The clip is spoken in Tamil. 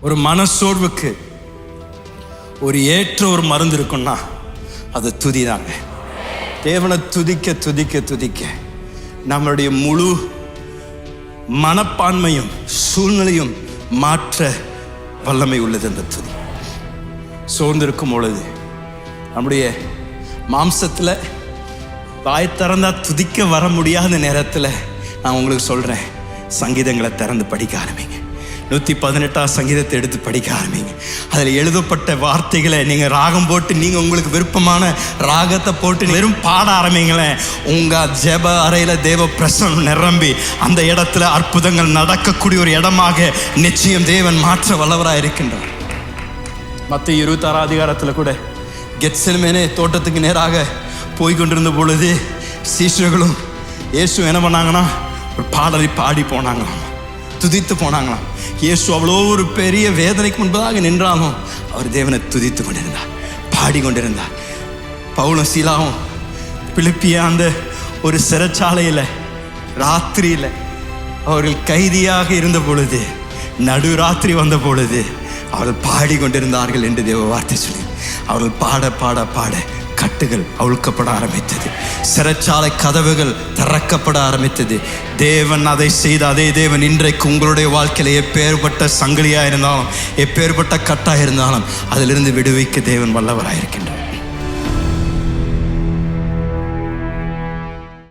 ஒரு மனசோர்வுக்கு ஒரு ஏற்ற ஒரு மருந்து இருக்குன்னா அது துதிதாங்க. தேவனை துதிக்க துதிக்க துதிக்க நம்மளுடைய முழு மனப்பான்மையும் சூழ்நிலையும் மாற்ற வல்லமை உள்ளது அந்த துதி. சோர்ந்திருக்கும் பொழுது நம்முடைய மாம்சத்தில் வாய் திறந்தா துதிக்க வர முடியாத நேரத்தில் நான் உங்களுக்கு சொல்கிறேன் சங்கீதங்களை திறந்து படிக்க ஆரம்பிங்க. நூற்றி பதினெட்டாம் சங்கீதத்தை எடுத்து படிக்க ஆரம்பிங்க. அதில் எழுதப்பட்ட வார்த்தைகளை நீங்கள் ராகம் போட்டு நீங்கள் உங்களுக்கு விருப்பமான ராகத்தை போட்டு வெறும் பாட ஆரம்பிங்களேன். உங்கள் ஜெப அறையில் தேவ பிரசனம் நிரம்பி அந்த இடத்துல அற்புதங்கள் நடக்கக்கூடிய ஒரு இடமாக நிச்சயம் தேவன் மாற்ற வல்லவராக இருக்கின்றார். மற்ற இருபத்தாறு அதிகாரத்தில் கூட கெட்செல்மேனே தோட்டத்துக்கு நேராக போய்கொண்டிருந்த பொழுது சீஷர்களும் இயேசு என்ன பண்ணாங்கன்னா ஒரு பாடலை பாடி போனாங்களாம். துதித்து போனாங்களாம். இயேசு அவ்வளோ ஒரு பெரிய வேதனைக்கு முன்பதாக நின்றாலும் அவர் தேவனை துதித்து கொண்டிருந்தார் பாடி கொண்டிருந்தார். பவுலும் சீலாவும் பிலிப்பிய அந்த ஒரு சிறைச்சாலையில் ராத்திரியில் அவர்கள் கைதியாக இருந்த பொழுது நடுராத்திரி வந்த பொழுது அவர்கள் பாடிக்கொண்டிருந்தார்கள் என்று தேவ வார்த்தை சொல்லி அவர்கள் பாட பாட பாட கட்டுகள் அவிழ்க்கப்பட ஆரம்பித்தது. சிறைச்சாலை கதவுகள் திறக்கப்பட ஆரம்பித்தது. தேவன் அதை செய்த அதே தேவன் இன்றைக்கு உங்களுடைய வாழ்க்கையில் எப்பேற்பட்ட சங்கிலியாக இருந்தாலும் எப்பேற்பட்ட கட்டாக இருந்தாலும் அதிலிருந்து விடுவிக்க தேவன் வல்லவராக இருக்கின்றார்